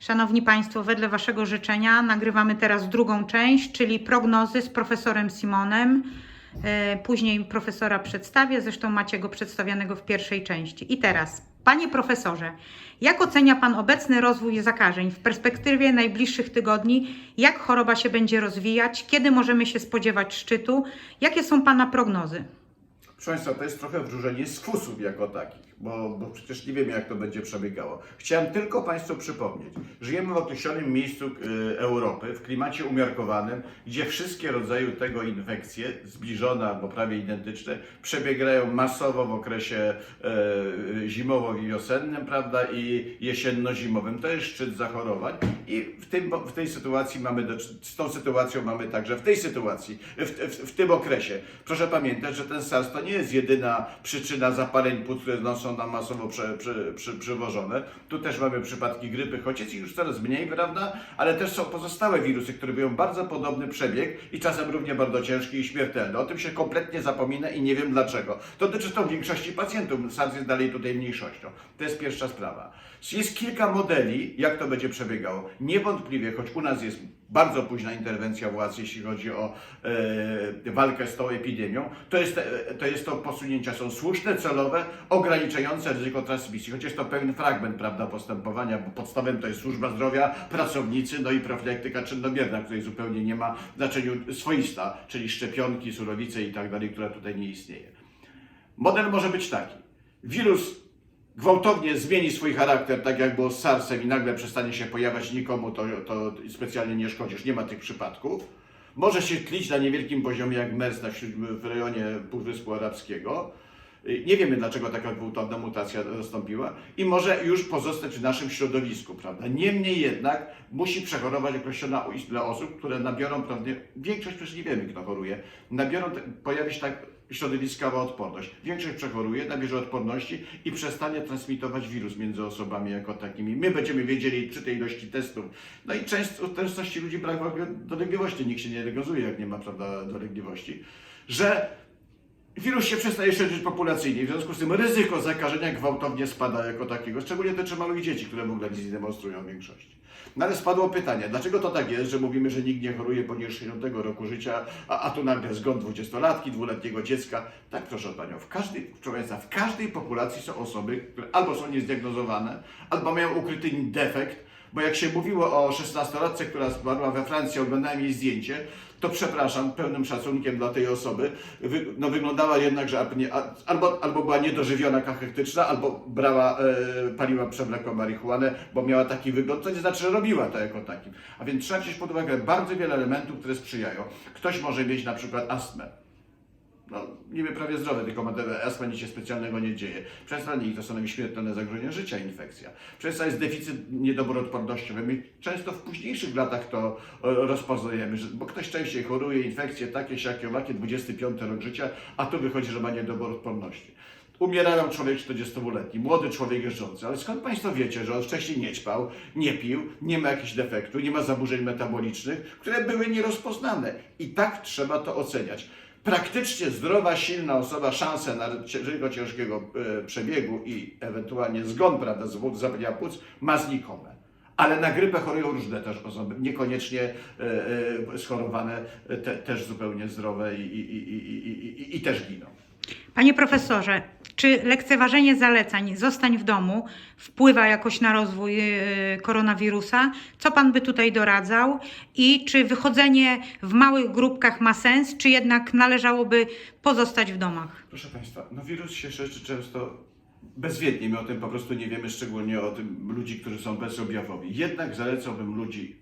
Szanowni Państwo, wedle Waszego życzenia nagrywamy teraz drugą część, czyli prognozy z profesorem Simonem. E, Później profesora przedstawię, zresztą macie go przedstawionego w pierwszej części. I teraz, Panie Profesorze, jak ocenia Pan obecny rozwój zakażeń w perspektywie najbliższych tygodni? Jak choroba się będzie rozwijać? Kiedy możemy się spodziewać szczytu? Jakie są Pana prognozy? Proszę Państwa, to jest trochę wróżenie z fusów jako takich, bo, bo przecież nie wiemy, jak to będzie przebiegało. Chciałem tylko Państwu przypomnieć, żyjemy w określonym miejscu y, Europy, w klimacie umiarkowanym, gdzie wszystkie rodzaje tego infekcje, zbliżone albo prawie identyczne, przebiegają masowo w okresie e, zimowo-wiosennym, prawda, i jesienno-zimowym. To jest szczyt zachorowań i w, tym, w tej sytuacji mamy, do, z tą sytuacją mamy także w tej sytuacji, w, w, w tym okresie. Proszę pamiętać, że ten SARS to nie jest jedyna przyczyna zapaleń płuc, które są nam masowo prze, prze, przy, przywożone. Tu też mamy przypadki grypy, choć jest ich już coraz mniej, prawda? Ale też są pozostałe wirusy, które mają bardzo podobny przebieg i czasem równie bardzo ciężki i śmiertelny. O tym się kompletnie zapomina i nie wiem dlaczego. To dotyczy to większości pacjentów. SARS jest dalej tutaj mniejszością. To jest pierwsza sprawa. Jest kilka modeli, jak to będzie przebiegało. Niewątpliwie, choć u nas jest bardzo późna interwencja władz, jeśli chodzi o e, walkę z tą epidemią, to jest, to jest to posunięcia są słuszne, celowe, ograniczające ryzyko transmisji. Jest to pewien fragment prawda, postępowania, bo podstawem to jest służba zdrowia, pracownicy, no i profilaktyka czynnomierna, której zupełnie nie ma w znaczeniu swoista, czyli szczepionki, surowice i tak dalej, która tutaj nie istnieje. Model może być taki. Wirus gwałtownie zmieni swój charakter, tak jak było z SARS-em i nagle przestanie się pojawiać nikomu, to, to specjalnie nie szkodzisz, nie ma tych przypadków. Może się tlić na niewielkim poziomie jak MERS na w rejonie Półwyspu Arabskiego. Nie wiemy, dlaczego taka gwałtowna mutacja nastąpiła i może już pozostać w naszym środowisku, prawda? Niemniej jednak musi przechorować określona ilość osób, które nabiorą pewnie, większość przecież nie wiemy, kto choruje, nabiorą, pojawi się tak środowiskowa odporność. Większość przechoruje, nabierze odporności i przestanie transmitować wirus między osobami jako takimi. My będziemy wiedzieli przy tej ilości testów. No i często, częstości ludzi brak dolegliwości. Nikt się nie diagnozuje, jak nie ma prawda, dolegliwości. Że wirus się przestaje szerzyć populacyjnie. W związku z tym ryzyko zakażenia gwałtownie spada jako takiego. Szczególnie dotyczy małych dzieci, które w ogóle nic nie demonstrują w większości. No ale spadło pytanie, dlaczego to tak jest, że mówimy, że nikt nie choruje poniżej 60 roku życia, a, a tu nagle zgon dwudziestolatki, dwuletniego dziecka. Tak, proszę Panią, w każdej, w każdej populacji są osoby, które albo są niezdiagnozowane, albo mają ukryty defekt, bo jak się mówiło o 16-latce, która zmarła we Francji, oglądałem jej zdjęcie, to przepraszam, pełnym szacunkiem dla tej osoby, no wyglądała jednak, że albo, albo była niedożywiona kachektyczna, albo brała, e, paliła przewlekłą marihuanę, bo miała taki wygląd, to nie znaczy, że robiła to jako takim. A więc trzeba wziąć pod uwagę bardzo wiele elementów, które sprzyjają. Ktoś może mieć na przykład astmę. No, niby prawie zdrowe, tylko ma astma nic się specjalnego nie dzieje. Przestanie ich to stanowi śmiertelne zagrożenie życia, infekcja. Przez to jest deficyt, niedobór odpornościowy. My często w późniejszych latach to e, rozpoznajemy, że, bo ktoś częściej choruje, infekcje takie, siakie, owakie, 25 rok życia, a tu wychodzi, że ma niedobór odporności. Człowiek 40-letni, młody człowiek jeżdżący, ale skąd Państwo wiecie, że on wcześniej nie ćpał, nie pił, nie ma jakichś defektów, nie ma zaburzeń metabolicznych, które były nierozpoznane. I tak trzeba to oceniać. Praktycznie zdrowa, silna osoba szansę na ryzyko ciężkiego e, przebiegu i ewentualnie zgon, prawda, z zapalenia płuc ma znikome. Ale na grypę chorują różne też osoby, niekoniecznie e, e, schorowane, te, też zupełnie zdrowe i, i, i, i, i, i też giną. Panie profesorze, czy lekceważenie zaleceń zostań w domu wpływa jakoś na rozwój yy, koronawirusa? Co pan by tutaj doradzał? I czy wychodzenie w małych grupkach ma sens, czy jednak należałoby pozostać w domach? Proszę Państwa, no wirus się szerzy często bezwiednie, my o tym po prostu nie wiemy, szczególnie o tym ludzi, którzy są bezobjawowi. Jednak zalecałbym ludzi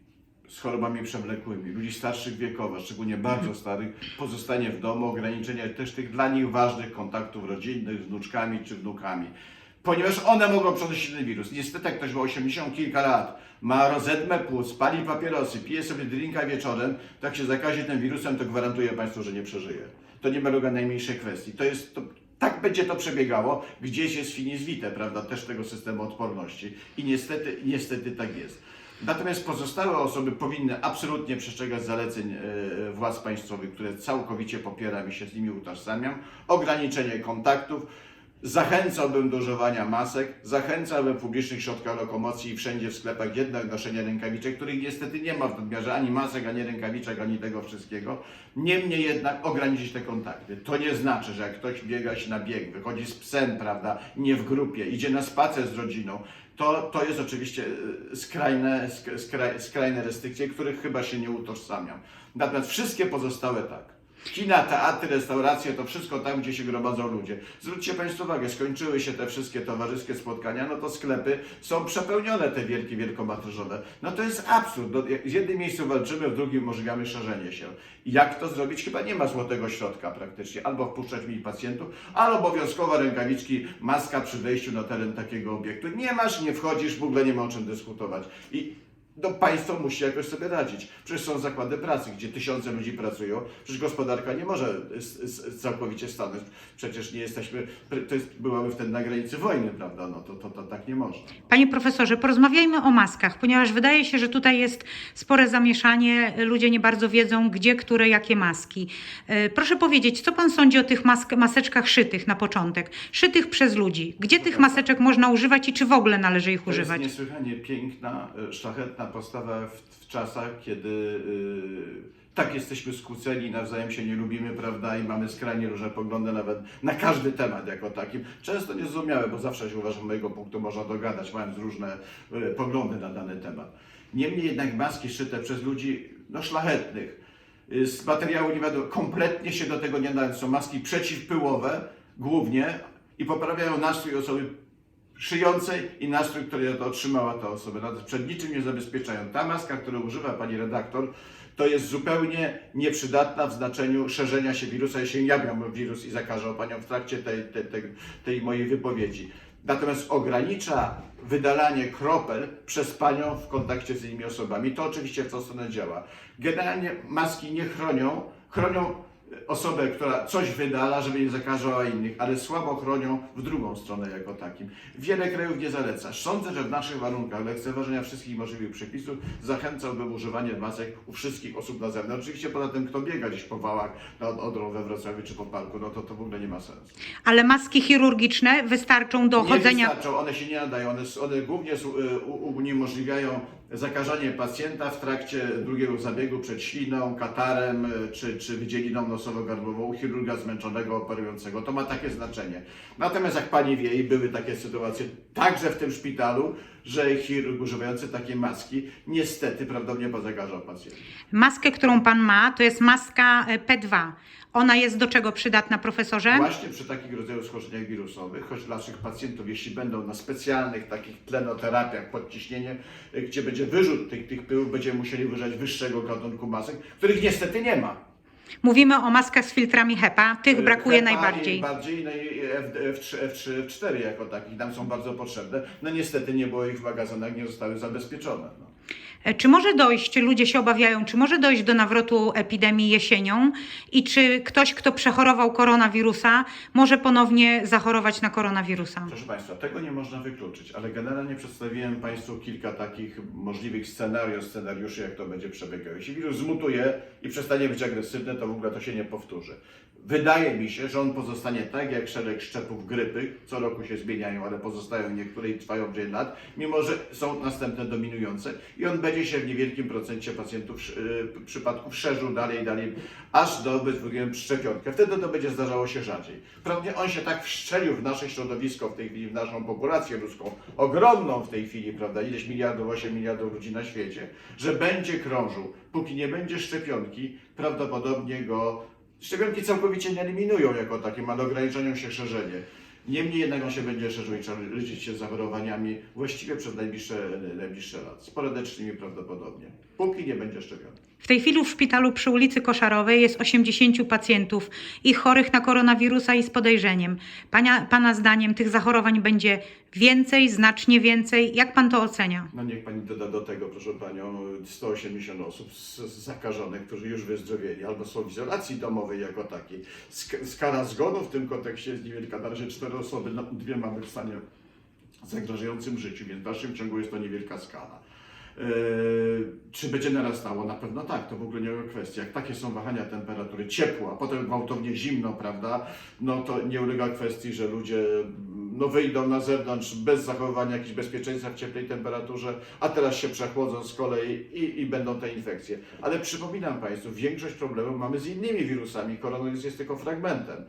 z chorobami przewlekłymi, ludzi starszych wiekowo, szczególnie bardzo starych, pozostanie w domu, ograniczenie też tych dla nich ważnych kontaktów rodzinnych z wnuczkami czy wnukami. Ponieważ one mogą przenosić ten wirus. Niestety, jak ktoś ma 80 kilka lat, ma rozedmę płuc, pali papierosy, pije sobie drinka wieczorem, tak się zakazi tym wirusem, to gwarantuję Państwu, że nie przeżyje. To nie ma najmniejszej kwestii. To jest, to, tak będzie to przebiegało. Gdzieś jest finis vitae, prawda, też tego systemu odporności. I niestety, niestety tak jest. Natomiast pozostałe osoby powinny absolutnie przestrzegać zaleceń e, władz państwowych, które całkowicie popieram i się z nimi utożsamiam. Ograniczenie kontaktów, Zachęcałbym do używania masek, zachęcałbym publicznych środkach lokomocji i wszędzie w sklepach jednak noszenia rękawiczek, których niestety nie ma w nadmiarze ani masek, ani rękawiczek, ani tego wszystkiego. Niemniej jednak ograniczyć te kontakty. To nie znaczy, że jak ktoś biega się na bieg, wychodzi z psem, prawda, nie w grupie, idzie na spacer z rodziną, to, to jest oczywiście e, skrajne, sk- skraj, skrajne restrykcje, których chyba się nie utożsamiam. Natomiast wszystkie pozostałe tak. Kina, teatry, restauracje, to wszystko tam, gdzie się gromadzą ludzie. Zwróćcie Państwo uwagę, skończyły się te wszystkie towarzyskie spotkania, no to sklepy są przepełnione, te wielkie, wielkomaterzowe. No to jest absurd. No, w jednym miejscu walczymy, w drugim umożliwiamy szerzenie się. Jak to zrobić? Chyba nie ma złotego środka praktycznie. Albo wpuszczać mniej pacjentów, albo obowiązkowo rękawiczki, maska przy wejściu na teren takiego obiektu. Nie masz, nie wchodzisz, w ogóle nie ma o czym dyskutować. I no państwo musi jakoś sobie radzić. Przecież są zakłady pracy, gdzie tysiące ludzi pracują. Przecież gospodarka nie może całkowicie stanąć. Przecież nie jesteśmy, to jest, byłaby wtedy na granicy wojny, prawda? No to, to, to tak nie można. Panie profesorze, porozmawiajmy o maskach, ponieważ wydaje się, że tutaj jest spore zamieszanie. Ludzie nie bardzo wiedzą, gdzie, które, jakie maski. E, Proszę powiedzieć, co pan sądzi o tych mask, maseczkach szytych na początek? Szytych przez ludzi. Gdzie tych maseczek można używać i czy w ogóle należy ich To jest używać? niesłychanie piękna, e, szlachetna postawa w, w czasach, kiedy y, tak jesteśmy skłóceni, nawzajem się nie lubimy, prawda, i mamy skrajnie różne poglądy nawet na każdy temat jako takim. Często niezrozumiałe, bo zawsze się uważam, mojego punktu można dogadać, mając różne y, poglądy na dany temat. Niemniej jednak maski szyte przez ludzi no, szlachetnych, y, z materiału nie wiadomo, kompletnie się do tego nie nadają. Są maski przeciwpyłowe głównie i poprawiają nastrój osoby szyjącej i nastrój, który to otrzymała ta osoba. Natomiast przed niczym nie zabezpieczają. Ta maska, którą używa pani redaktor, to jest zupełnie nieprzydatna w znaczeniu szerzenia się wirusa, jeśli ja miałbym wirus i zakażę panią w trakcie tej, tej, tej, tej mojej wypowiedzi. Natomiast ogranicza wydalanie kropel przez panią w kontakcie z innymi osobami. To oczywiście w tą stronę działa. Generalnie maski nie chronią, chronią osobę, która coś wydala, żeby nie zakażała innych, ale słabo chronią w drugą stronę jako takim. Wiele krajów nie zaleca. Sądzę, że w naszych warunkach lekceważenia wszystkich możliwych przepisów zachęcałbym używanie masek u wszystkich osób na zewnątrz. Oczywiście poza tym, kto biega gdzieś po wałach nad Odrą we Wrocławiu czy po parku, no to to w ogóle nie ma sensu. Ale maski chirurgiczne wystarczą do Nie chodzenia. wystarczą, one się nie nadają, one, one głównie uniemożliwiają zakażanie pacjenta w trakcie drugiego zabiegu przed śliną, katarem y, czy, czy wydzieliną nosowo-gardłową chirurga zmęczonego operującego. To ma takie znaczenie. Natomiast jak pani wie, i były takie sytuacje także w tym szpitalu, że chirurg używający takiej maski niestety prawdopodobnie pozakażał pacjenta. Maskę, którą pan ma, to jest maska e, P2. Ona jest do czego przydatna, profesorze? Właśnie przy takich rodzajach schorzeniach wirusowych, choć dla naszych pacjentów, jeśli będą na specjalnych takich tlenoterapiach pod ciśnieniem, y, gdzie będzie wyrzut tych, tych pyłów, będziemy musieli wyrzeć wyższego gatunku masek, których niestety nie ma. Mówimy o maskach z filtrami HEPA. Tych Y, brakuje HEPA najbardziej. i Bardziej no i F, F3, F3, F4 jako takich nam są bardzo potrzebne. No niestety nie było ich w magazynach, nie zostały zabezpieczone. No. E, Czy może dojść, ludzie się obawiają, czy może dojść do nawrotu epidemii jesienią i czy ktoś, kto przechorował koronawirusa, może ponownie zachorować na koronawirusa? Proszę Państwa, tego nie można wykluczyć, ale generalnie przedstawiłem Państwu kilka takich możliwych scenariuszy, scenariuszy, jak to będzie przebiegało. Jeśli wirus zmutuje i przestanie być agresywny, to w ogóle to się nie powtórzy. Wydaje mi się, że on pozostanie tak jak szereg szczepów grypy, co roku się zmieniają, ale pozostają niektóre i trwają dzień lat, mimo że są następne dominujące i on będzie się w niewielkim procencie pacjentów, yy, przypadków szerzył dalej, dalej, aż do bezwzględnie szczepionkę. Wtedy to będzie zdarzało się rzadziej. Prawnie on się tak wszczelił w nasze środowisko, w tej chwili w naszą populację ludzką, ogromną w tej chwili, prawda, ileś miliardów, 8 miliardów ludzi na świecie, że będzie krążył. Póki nie będzie szczepionki, prawdopodobnie go Szczepionki całkowicie nie eliminują jako takie, ale ograniczają się szerzenie. Niemniej jednak on się będzie szerzył i liczyć się z zachorowaniami właściwie przez najbliższe, najbliższe lat. Sporadycznymi prawdopodobnie. Póki nie będzie szczepionki. W tej chwili w szpitalu przy ulicy Koszarowej jest 80 pacjentów i chorych na koronawirusa i z podejrzeniem. Pana, pana zdaniem tych zachorowań będzie więcej, znacznie więcej. Jak pan to ocenia? No niech pani doda do tego, proszę panią, 180 osób zakażonych, którzy już wyzdrowieli albo są w izolacji domowej jako takiej. Sk- skala zgonów w tym kontekście jest niewielka. Na razie osoby, dwie mamy w stanie zagrażającym życiu, więc w dalszym ciągu jest to niewielka skala. Czy będzie narastało? Na pewno tak, to w ogóle nie ulega kwestii. Jak takie są wahania temperatury, ciepła, potem gwałtownie zimno, prawda, no to nie ulega kwestii, że ludzie no, wyjdą na zewnątrz bez zachowywania jakichś bezpieczeństwa w cieplej temperaturze, a teraz się przechłodzą z kolei i, i będą te infekcje. Ale przypominam Państwu, większość problemów mamy z innymi wirusami, koronawirus jest tylko fragmentem.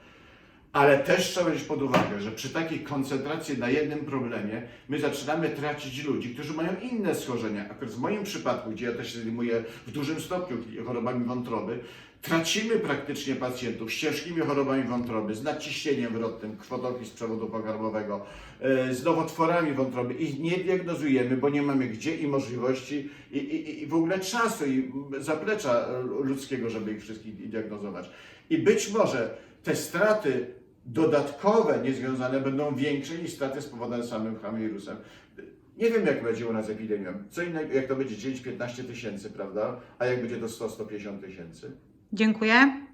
Ale też trzeba wziąć pod uwagę, że przy takiej koncentracji na jednym problemie my zaczynamy tracić ludzi, którzy mają inne schorzenia. Akurat w moim przypadku, gdzie ja też się zajmuję w dużym stopniu chorobami wątroby, tracimy praktycznie pacjentów z ciężkimi chorobami wątroby, z nadciśnieniem wrotnym, krwotoki z przewodu pokarmowego, e, z nowotworami wątroby. Ich nie diagnozujemy, bo nie mamy gdzie i możliwości i, i, i w ogóle czasu i zaplecza ludzkiego, żeby ich wszystkich diagnozować. I być może te straty dodatkowe, niezwiązane, będą większe niż straty spowodowane samym wirusem. Nie wiem, jak będzie u nas epidemią. Co innego, jak to będzie 10-15 tysięcy, prawda? A jak będzie to 100-150 tysięcy? Dziękuję.